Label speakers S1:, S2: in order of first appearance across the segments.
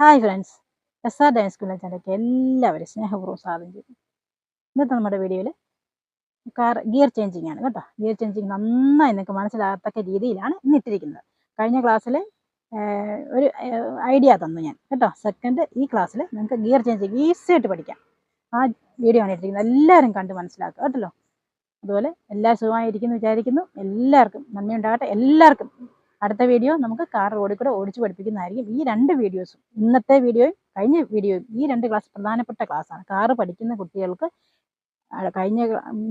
S1: Hi friends S R dance സ്കൂളിൽ ചാനലിലേക്ക് എല്ലാവരും സ്നേഹപൂർവം സ്വാഗതം ചെയ്തു ഇന്നത്തെ നമ്മുടെ വീഡിയോയിൽ കാർ ഗിയർ ചേഞ്ചിങ് ആണ് കേട്ടോ. ഗിയർ ചേഞ്ചിങ് നന്നായി നിങ്ങൾക്ക് മനസ്സിലാകത്തക്ക രീതിയിലാണ് ഇന്ന് ഇട്ടിരിക്കുന്നത് കഴിഞ്ഞ ക്ലാസ്സിൽ ഒരു ഐഡിയ തന്നു ഞാൻ കേട്ടോ. സെക്കൻഡ് ഈ ക്ലാസ്സിൽ നിങ്ങൾക്ക് ഗിയർ ചേഞ്ചിങ് ഈസി ആയിട്ട് പഠിക്കാം. ആ വീഡിയോ ആണ് ഇട്ടിരിക്കുന്നത്. എല്ലാവരും കണ്ട് മനസ്സിലാക്കുക കേട്ടല്ലോ. അതുപോലെ എല്ലാ സുഖമായിരിക്കുന്നു വിചാരിക്കുന്നു. എല്ലാവർക്കും നന്ദി ഉണ്ടാകട്ടെ. എല്ലാവർക്കും അടുത്ത വീഡിയോ നമുക്ക് കാർ റോഡിൽ കൂടെ ഓടിച്ചു പഠിപ്പിക്കുന്നതായിരിക്കും ഈ രണ്ട് വീഡിയോസും ഇന്നത്തെ വീഡിയോയും കഴിഞ്ഞ വീഡിയോയും ഈ രണ്ട് ക്ലാസ് പ്രധാനപ്പെട്ട ക്ലാസ്സാണ് കാറ് പഠിക്കുന്ന കുട്ടികൾക്ക് കഴിഞ്ഞ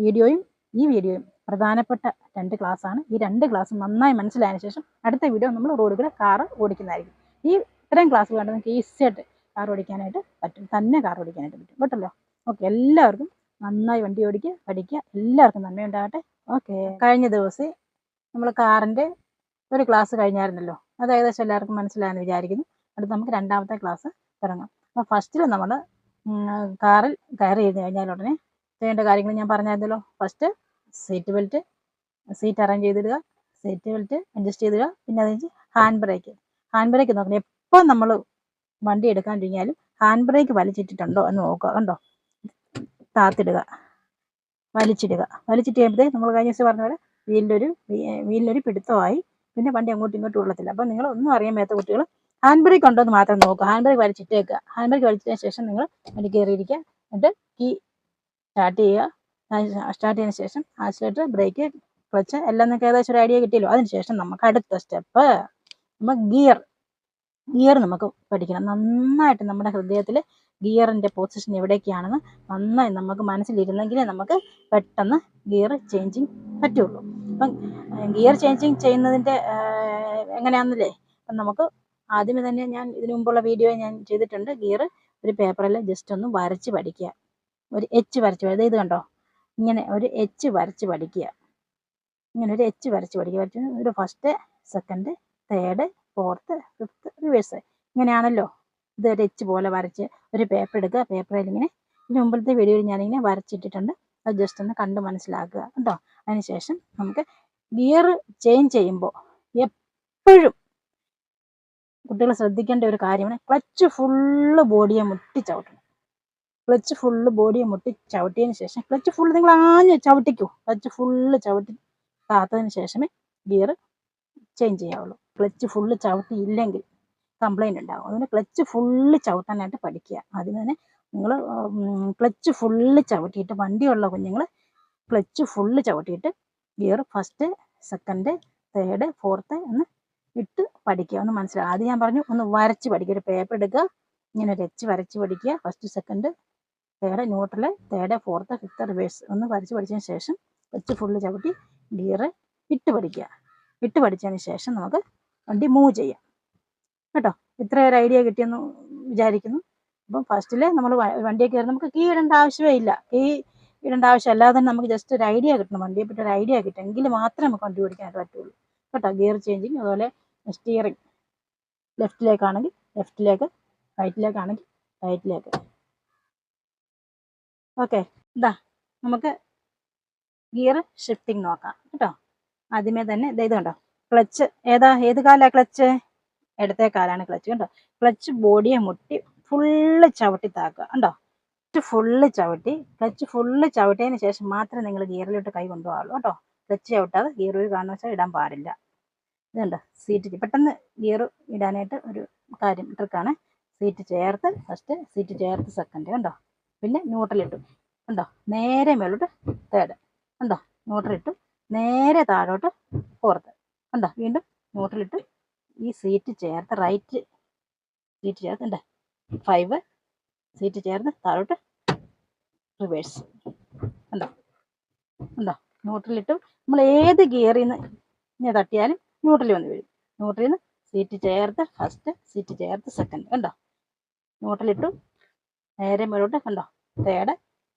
S1: വീഡിയോയും ഈ വീഡിയോയും പ്രധാനപ്പെട്ട രണ്ട് ക്ലാസ്സാണ് ഈ രണ്ട് ക്ലാസ്സും നന്നായി മനസ്സിലായതിനു ശേഷം അടുത്ത വീഡിയോ നമ്മൾ റോഡിൽ കൂടെ കാറ് ഓടിക്കുന്നതായിരിക്കും. ഈ ഇത്രയും ക്ലാസ് കണ്ട് നമുക്ക് ഈസിയായിട്ട് കാർ ഓടിക്കാനായിട്ട് പറ്റും. തന്നെ കാർ ഓടിക്കാനായിട്ട് പറ്റും. കേട്ടല്ലോ? ഓക്കെ എല്ലാവർക്കും നന്നായി വണ്ടി ഓടിക്കുക പഠിക്കുക. എല്ലാവർക്കും നന്മയുണ്ടാകട്ടെ. ഓക്കെ കഴിഞ്ഞ ദിവസം നമ്മൾ കാറിന്റെ ഒരു ക്ലാസ് കഴിഞ്ഞായിരുന്നല്ലോ. അത് ഏകദേശം എല്ലാവർക്കും മനസ്സിലായെന്ന് വിചാരിക്കുന്നു. അടുത്ത് നമുക്ക് രണ്ടാമത്തെ ക്ലാസ് തുടങ്ങാം. അപ്പോൾ ഫസ്റ്റിൽ നമ്മൾ കാറിൽ കയറി ഇരുന്ന് കഴിഞ്ഞാൽ ഉടനെ ചെയ്യേണ്ട കാര്യങ്ങൾ ഞാൻ പറഞ്ഞായിരുന്നല്ലോ. First seat belt seat arrange ചെയ്തിടുക seat belt adjust ചെയ്തിടുക പിന്നെ അത് ഹാൻഡ് ബ്രേക്ക് ഹാൻഡ് ബ്രേക്ക് നോക്കണം. എപ്പോൾ നമ്മൾ വണ്ടി എടുക്കാൻ കഴിഞ്ഞാലും ഹാൻഡ് ബ്രേക്ക് വലിച്ചിട്ടിട്ടുണ്ടോ എന്ന് നോക്കുക കണ്ടോ? താത്തിടുക വലിച്ചിടുക. വലിച്ചിട്ട് കഴിയുമ്പോഴത്തേക്ക് നമ്മൾ കഴിഞ്ഞ ദിവസം പറഞ്ഞ പോലെ വീലിലൊരു വീലിലൊരു പിടുത്തമായി പിന്നെ വണ്ടി അങ്ങോട്ടും ഇങ്ങോട്ടും ഉള്ളത്തില്ല. അപ്പം നിങ്ങൾ ഒന്നും അറിയാൻ മേത്ത കുട്ടികൾ ഹാൻഡ് ബ്രേക്ക് ഉണ്ടോ എന്ന് മാത്രം നോക്കുക ഹാൻഡ് ബ്രേക്ക് വലിച്ചിട്ടേക്കുക ഹാൻഡ് ബ്രേക്ക് വലിച്ചതിന് ശേഷം നിങ്ങൾ വണ്ടി കയറിയിരിക്കുക എന്നിട്ട് കീ സ്റ്റാർട്ട് ചെയ്യുക. സ്റ്റാർട്ട് ചെയ്തതിന് ശേഷം ആക്സിലേറ്റർ ബ്രേക്ക് ക്ലച്ച് എല്ലാം നിങ്ങൾക്ക് ഏകദേശം ഒരു ഐഡിയ കിട്ടിയല്ലോ. അതിന് ശേഷം നമുക്ക് അടുത്ത സ്റ്റെപ്പ് നമ്മൾ ഗിയർ ഗിയർ നമുക്ക് പഠിക്കണം. നന്നായിട്ട് നമ്മുടെ ഹൃദയത്തിൽ ഗിയറിന്റെ പൊസിഷൻ എവിടേക്കാണെന്ന് നന്നായി നമുക്ക് മനസ്സിലിരുന്നെങ്കിലേ നമുക്ക് പെട്ടെന്ന് ഗിയർ ചേഞ്ചിങ് പറ്റുള്ളൂ. അപ്പം ഗിയർ ചേഞ്ചിങ് ചെയ്യുന്നതിന്റെ എങ്ങനെയാണെന്നല്ലേ അപ്പം നമുക്ക് ആദ്യമേ തന്നെ ഞാൻ ഇതിനു മുമ്പുള്ള വീഡിയോ ഞാൻ ചെയ്തിട്ടുണ്ട്. ഗിയർ ഒരു പേപ്പറിൽ ജസ്റ്റ് ഒന്ന് വരച്ച് പഠിക്കുക. ഒരു എച്ച് വരച്ച് പഠി- ദേ ഇത് കണ്ടോ? ഇങ്ങനെ ഒരു എച്ച് വരച്ച് പഠിക്കുക. ഇങ്ങനെ ഒരു എച്ച് വരച്ച് പഠിക്കുക. വരച്ച് ഒരു first second third fourth fifth reverse ഇങ്ങനെയാണല്ലോ ഇത് ഒരു എച്ച് പോലെ വരച്ച് ഒരു പേപ്പർ എടുക്കുക. പേപ്പറിൽ ഇങ്ങനെ ഇതിന് മുമ്പത്തെ വീഡിയോയിൽ ഞാനിങ്ങനെ വരച്ചിട്ടിട്ടുണ്ട്. അത് ജസ്റ്റ് ഒന്ന് കണ്ട് മനസ്സിലാക്കുക കേട്ടോ. അതിനുശേഷം നമുക്ക് ഗിയർ ചേഞ്ച് ചെയ്യുമ്പോൾ എപ്പോഴും കുട്ടികൾ ശ്രദ്ധിക്കേണ്ട ഒരു കാര്യമാണ് ക്ലച്ച് ഫുള്ള് ബോഡിയെ മുട്ടി ചവിട്ടണം. ക്ലച്ച് ഫുള്ള് ബോഡിയെ മുട്ടി ചവിട്ടിയതിന് ശേഷം ക്ലച്ച് ഫുള്ള് നിങ്ങൾ ആഞ്ഞ് ചവിട്ടിക്കൂ. ക്ലച്ച് ഫുള്ള് ചവിട്ടി താത്തതിന് ശേഷമേ ഗിയർ ചേഞ്ച് ചെയ്യാവുള്ളൂ. ക്ലച്ച് ഫുള്ള് ചവിട്ടിയില്ലെങ്കിൽ കംപ്ലൈന്റ് ഉണ്ടാകും അതുകൊണ്ട് ക്ലച്ച് ഫുള്ള് ചവിട്ടാനായിട്ട് പഠിക്കുക. അതിന് തന്നെ നിങ്ങൾ ക്ലച്ച് ഫുള്ള് ചവിട്ടിയിട്ട് വണ്ടിയുള്ള കുഞ്ഞുങ്ങൾ clutch full ചവിട്ടിയിട്ട് gear first second third fourth എന്ന് ഇട്ട് പഠിക്കുക. ഒന്ന് മനസ്സിലാക്കുക ആദ്യം ഞാൻ പറഞ്ഞു ഒന്ന് വരച്ച് പഠിക്കുക. ഒരു പേപ്പർ എടുക്കുക. ഇങ്ങനെ ഒരു എച്ച് വരച്ച് പഠിക്കുക. First second third neutral third fourth fifth reverse ഒന്ന് വരച്ച് പഠിച്ചതിന് ശേഷം ക്ലച്ച് ഫുള്ള് ചവിട്ടി ഗിയർ ഇട്ട് പഠിക്കുക. ഇട്ട് പഠിച്ചതിന് ശേഷം നമുക്ക് വണ്ടി മൂവ് ചെയ്യാം. കേട്ടോ? ഇത്ര ഒരു ഐഡിയ കിട്ടിയെന്ന് വിചാരിക്കുന്നു. അപ്പം ഫസ്റ്റിൽ നമ്മൾ വണ്ടിയെ കയറി നമുക്ക് കീ ഇടേണ്ട ആവശ്യമേ ഇല്ല. കീ ഇടേണ്ട ആവശ്യം അല്ലാതെ തന്നെ നമുക്ക് ജസ്റ്റ് ഒരു ഐഡിയ കിട്ടണം. വണ്ടിയെ പറ്റി ഒരു ഐഡിയ കിട്ടുമെങ്കിൽ മാത്രമേ നമുക്ക് വണ്ടി ഓടിക്കാനായിട്ട് പറ്റുള്ളൂ. കേട്ടോ? ഗിയർ ചേഞ്ചിങ് അതുപോലെ സ്റ്റിയറിങ് ലെഫ്റ്റിലേക്കാണെങ്കിൽ ലെഫ്റ്റിലേക്ക് റൈറ്റിലേക്കാണെങ്കിൽ റൈറ്റിലേക്ക് ഓക്കെ ഇതാ നമുക്ക് ഗിയർ ഷിഫ്റ്റിംഗ് നോക്കാം. കേട്ടോ? ആദ്യമേ തന്നെ ഇത് കണ്ടോ? ക്ലച്ച് ഏതാ? ഏത് കാലാ ക്ലച്ച് ഇടത്തെ കാലാണ് ക്ലച്ച് കണ്ടോ? ക്ലച്ച് ബോഡിയെ മുട്ടി ഫുള്ള് ചവിട്ടി താക്കുക. കണ്ടോ? ക്ലച്ച് ഫുള്ള് ചവിട്ടി. ക്ലച്ച് ഫുള്ള് ചവിട്ടിയതിന് ശേഷം മാത്രമേ നിങ്ങൾ ഗിയറിലോട്ട് കൈ കൊണ്ടുപോകാവുള്ളൂ കേട്ടോ ക്ലച്ച് ചവിട്ടാതെ ഗിയർ ഒരു കാരണവശാൽ ഇടാൻ പാടില്ല. ഇതുണ്ട് സീറ്റ് പെട്ടെന്ന് ഗിയർ ഇടാനായിട്ട് ഒരു കാര്യം ട്രിക്കാണ് സീറ്റ് ചേർത്ത് ഫസ്റ്റ് സീറ്റ് ചേർത്ത് സെക്കൻഡ് കണ്ടോ? പിന്നെ ന്യൂട്രലിട്ടു കണ്ടോ? നേരെ മേലോട്ട് തേർഡ് കണ്ടോ? ന്യൂട്രലിട്ടു നേരെ താഴോട്ട് ഫോർത്ത് കണ്ടോ? വീണ്ടും ന്യൂട്രലിട്ട് ഈ സീറ്റ് ചേർത്ത് റൈറ്റ് സീറ്റ് ചേർത്ത് ഉണ്ട് ഫൈവ് സീറ്റ് ചേർന്ന് താഴോട്ട് റിവേഴ്സ് ഉണ്ടോ ഉണ്ടോ ന്യൂട്രലിട്ട് നമ്മൾ ഏത് ഗിയറിൽ നിന്ന് തട്ടിയാലും ന്യൂട്രലിൽ വന്ന് വീഴും. ന്യൂട്രലിൽ നിന്ന് സീറ്റ് ചേർത്ത് ഫസ്റ്റ് സീറ്റ് ചേർത്ത് സെക്കൻഡ് കണ്ടോ? ന്യൂട്രലിട്ടു നേരെ മേലോട്ട് കണ്ടോ? തേർഡ്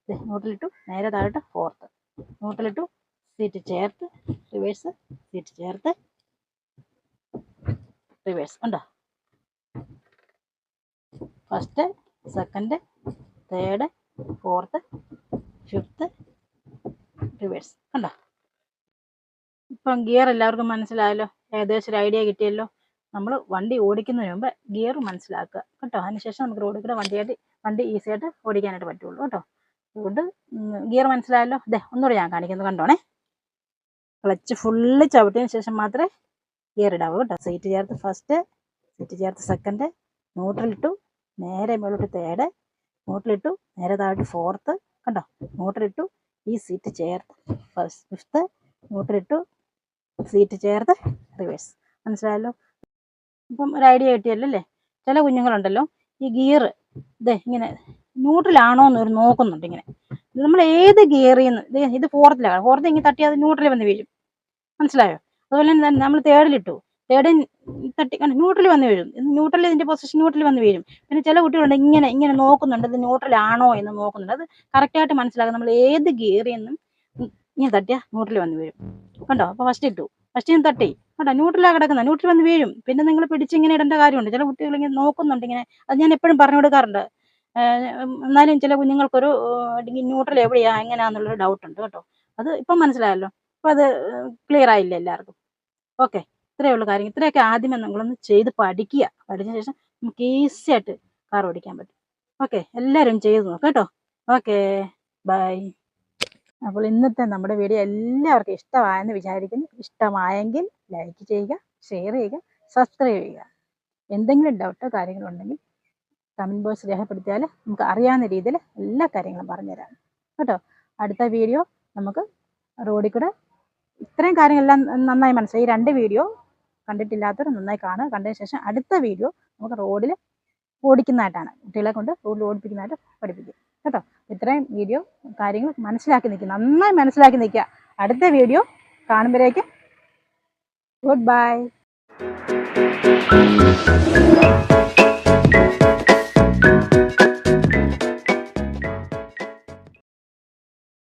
S1: ന്യൂട്രലിട്ടു നേരെ താഴോട്ട് ഫോർത്ത് ന്യൂട്രലിട്ടു സീറ്റ് ചേർത്ത് റിവേഴ്സ് സീറ്റ് ചേർത്ത് റിവേഴ്സ് ഉണ്ടോ? First second third fourth fifth reverse കണ്ടോ ഇപ്പം ഗിയർ എല്ലാവർക്കും മനസ്സിലായല്ലോ? ഏകദേശം ഒരു ഐഡിയ കിട്ടിയല്ലോ? നമ്മൾ വണ്ടി ഓടിക്കുന്നതിന് മുമ്പ് ഗിയർ മനസ്സിലാക്കുക. കേട്ടോ? അതിനുശേഷം നമുക്ക് റോഡിൽ കൂടെ വണ്ടിയായിട്ട് വണ്ടി ഈസി ആയിട്ട് ഓടിക്കാനായിട്ട് പറ്റുള്ളൂ. കേട്ടോ? അതുകൊണ്ട് ഗിയർ മനസ്സിലായല്ലോ? അതെ ഒന്നുകൂടെ ഞാൻ കാണിക്കുന്നത് കണ്ടോണേ. ക്ലച്ച് ഫുള്ള് ചവിട്ടിയതിന് ശേഷം മാത്രമേ ഗിയർ ഇടാവൂ കേട്ടോ. സീറ്റ് ചേർത്ത് ഫസ്റ്റ് സീറ്റ് ചേർത്ത് സെക്കൻഡ് ന്യൂട്രലിട്ടു നേരെ മുകളിലോട്ട് തേർഡ് ന്യൂട്രലിട്ടു നേരെ താഴോട്ട് ഫോർത്ത് കണ്ടോ? ന്യൂട്രലിട്ടു ഈ സീറ്റ് ചേർത്ത് ഫസ്റ്റ് ഫിഫ്ത്ത് ന്യൂട്രലിട്ടു സീറ്റ് ചേർത്ത് റിവേഴ്സ് മനസ്സിലായല്ലോ? ഇപ്പം ഒരു ഐഡിയ കിട്ടിയല്ലോ അല്ലേ? ചില കുഞ്ഞുങ്ങളുണ്ടല്ലോ ഈ ഗിയർ ഇതേ ഇങ്ങനെ ന്യൂട്രലാണോ എന്ന് ഒരു നോക്കുന്നുണ്ട് ഇങ്ങനെ. നമ്മൾ ഏത് ഗിയറിൽ നിന്ന് ഇത് ഫോർത്തിലാണ് ഫോർത്ത് ഇങ്ങനെ തട്ടി അത് ന്യൂട്രലിൽ വന്ന് വീഴും. മനസ്സിലായോ? അതുപോലെ തന്നെ നമ്മൾ തേർഡിലിട്ടു തേടി തട്ടി ന്യൂട്രൽ വന്ന് വീഴും. ന്യൂട്രൽ ഇതിന്റെ പൊസിഷൻ ന്യൂട്രൽ വന്ന് വീഴും. പിന്നെ ചില കുട്ടികളുണ്ട് ഇങ്ങനെ ഇങ്ങനെ നോക്കുന്നുണ്ട്. ഇത് ന്യൂട്രൽ ആണോ എന്ന് നോക്കുന്നുണ്ട്. അത് കറക്റ്റായിട്ട് മനസ്സിലാക്കുക നമ്മൾ ഏത് ഗിയറിൽ നിന്നും ഇങ്ങനെ തട്ടിയാ ന്യൂട്രൽ വന്ന് വീഴും. കണ്ടോ? അപ്പോൾ ഫസ്റ്റ് ഇട്ടു. ഫസ്റ്റ് ഞാൻ തട്ടി. കണ്ടോ? ന്യൂട്രലാണ് കിടക്കുന്നത് ന്യൂട്രൽ വന്ന് വീഴും. പിന്നെ നിങ്ങൾ പിടിച്ച് ഇങ്ങനെ ഇടേണ്ട കാര്യമുണ്ട്. ചില കുട്ടികൾ ഇങ്ങനെ നോക്കുന്നുണ്ട് ഇങ്ങനെ. അത് ഞാൻ എപ്പോഴും പറഞ്ഞു കൊടുക്കാറുണ്ട്. എന്നാലും ചില കുഞ്ഞുങ്ങൾക്കൊരു ന്യൂട്രൽ എവിടെയാ എങ്ങനെയാന്നുള്ളൊരു ഡൗട്ട് ഉണ്ട് കേട്ടോ. അത് ഇപ്പം മനസ്സിലായല്ലോ. അപ്പം അത് ക്ലിയർ ആയില്ല എല്ലാവർക്കും? ഓക്കെ. ഇത്രയേ ഉള്ളൂ കാര്യം ഇത്രയൊക്കെ ആദ്യമേ നിങ്ങളൊന്ന് ചെയ്ത് പഠിക്കുക. പഠിച്ച ശേഷം നമുക്ക് ഈസി ആയിട്ട് കാർ ഓടിക്കാൻ പറ്റും. ഓക്കെ. എല്ലാവരും ചെയ്ത് നോക്കാം കേട്ടോ. ഓക്കെ. ബൈ. അപ്പോൾ ഇന്നത്തെ നമ്മുടെ വീഡിയോ എല്ലാവർക്കും ഇഷ്ടമായെന്ന് വിചാരിക്കുന്നു. ഇഷ്ടമായെങ്കിൽ ലൈക്ക് ചെയ്യുക ഷെയർ ചെയ്യുക സബ്സ്ക്രൈബ് ചെയ്യുക. എന്തെങ്കിലും ഡൗട്ടോ കാര്യങ്ങളോ ഉണ്ടെങ്കിൽ കമന്റ് ബോക്സ് രേഖപ്പെടുത്തിയാൽ നമുക്ക് അറിയാവുന്ന രീതിയിൽ എല്ലാ കാര്യങ്ങളും പറഞ്ഞുതരാം. കേട്ടോ. അടുത്ത വീഡിയോ നമുക്ക് റോഡിൽ കൂടെ ഇത്രയും കാര്യങ്ങളെല്ലാം നന്നായി മനസ്സിലായി. ഈ രണ്ട് വീഡിയോ കണ്ടിട്ടില്ലാത്തവർ നന്നായി കാണുക. കണ്ടതിന് ശേഷം അടുത്ത വീഡിയോ നമുക്ക് റോഡിൽ ഓടിക്കുന്നതായിട്ടാണ്. കുട്ടികളെ കൊണ്ട് റോഡിൽ ഓടിപ്പിക്കുന്നതായിട്ട് പഠിപ്പിക്കും. കേട്ടോ? ഇത്രയും വീഡിയോ കാര്യങ്ങൾ മനസ്സിലാക്കി നിൽക്കുക നന്നായി മനസ്സിലാക്കി നിൽക്കുക അടുത്ത വീഡിയോ കാണുമ്പോഴേക്കും ഗുഡ് ബൈ.